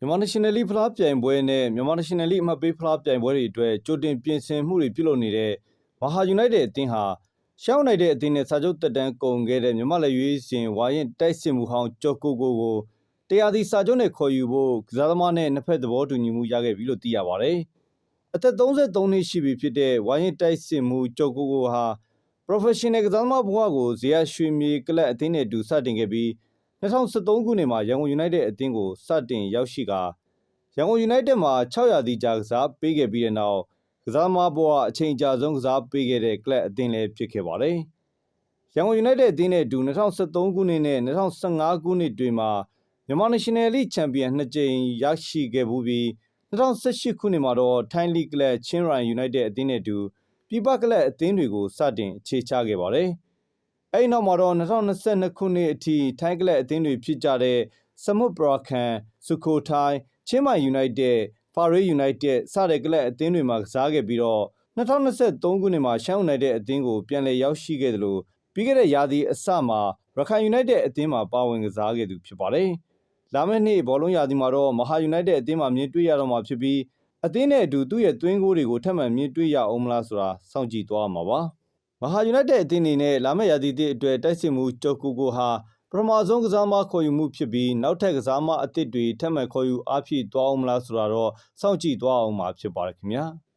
မြန်မာ National League ဖလားပြိုင်ပွဲနဲ့မြန်မာ National League အမှတ်ပေးဖလားပြိုင်ပွဲတွေအတွက်ကြိုတင်ပြင်ဆင်မှုတွေပြုလုပ်နေတဲ့မဟာယူနိုက်တက်အသင်းဟာရှောင်းနိုင်တဲ့အသင်းနဲ့စာချုပ်တက်တန်းကုန်ခဲ့တဲ့မြန်မာလက်ရွေးစင်ဝါရင်တိုက်စစ်မှုဟောင်းကျော်ကိုကိုကိုတရားစီစာချုပ်နဲ့ခေါ်ယူဖို့ကစားသမားနဲ့နှစ်ဖက်သဘောတူညီမှုရခဲ့ပြီလို့သိရပါတယ်။အသက်33နှစ်ရှိပြီဖြစ်တဲ့ဝါရင်တိုက်စစ်မှုကျော်ကိုကိုဟာ professional ကစားသမားဘဝကိုဇေယျရွှေမြေကလပ်အသင်းနဲ့အတူစတင်ခဲ့ပြီး 2013ခုနှစ်မှာရန်ကုန်ယူနိုက်တက်အသင်းကိုစတင်ရောက်ရှိကာရန်ကုန်ယူနိုက်တက်မှာ6ရာသီကြာကစားပေးခဲ့ပြီးတဲ့နောက်ကစားသမားဘဝအချိန်ကြာဆုံးကစားပေးခဲ့တဲ့ကလပ်အသင်းလည်းဖြစ်ခဲ့ပါတယ်။ရန်ကုန်ယူနိုက်တက်အသင်းနဲ့အတူ2013ခုနှစ်နဲ့2015ခုနှစ်တွေမှာမြန်မာ National League Champion နှစ်ကြိမ်ရရှိခဲ့မှုပြီး2018ခုနှစ်မှာတော့ထိုင်းလီကလပ်ချင်းရိုင်ယူနိုက်တက်အသင်းနဲ့အတူပြည်ပကလပ်အသင်းတွေကိုစတင်အခြေချခဲ့ပါတယ်။ အဲဒီနောက်မှာတော့2022ခုနှစ်အထိထိုင်းကလပ်အသင်းတွေဖြစ်ကြတဲ့စမုတ်ပရာကန်စုခိုထိုင်းချင်းမိုင်ယူနိုက်တက်ဖာရေးယူနိုက်တက်စတဲ့ကလပ်အသင်းတွေမှာကစားခဲ့ပြီးတော့2023ခုနှစ်မှာရှမ်းယူနိုက်တက်အသင်းကိုပြန်လည်ရောက်ရှိခဲ့တယ်လို့ပြီးခဲ့တဲ့ရာသီအစမှာရခိုင်ယူနိုက်တက်အသင်းမှာပါဝင်ကစားခဲ့သူဖြစ်ပါတယ်။လာမယ့်နှစ်ဘောလုံးရာသီမှာတော့မဟာယူနိုက်တက်အသင်းမှာမြင်တွေ့ရတော့မှာဖြစ်ပြီးအသင်းနဲ့အတူသူ့ရဲ့သွင်းကိုးတွေကိုထပ်မံမြင်တွေ့ရအောင်မလားဆိုတာစောင့်ကြည့်သွားမှာပါ။ မဟာယူနိုက်တက်အသင်းအနေနဲ့လာမယ့်ရာသီတစ်အတွက်တိုက်စစ်မှုကျော်ကူကိုဟာပထမဆုံးကစားမခေါ်ယူမှုဖြစ်ပြီးနောက်ထပ်ကစားမအသစ်တွေထပ်မံခေါ်ယူအားဖြည့်သွားအောင်မလားဆိုတာတော့စောင့်ကြည့်သွားအောင်မှာဖြစ်ပါတယ်ခင်ဗျာ။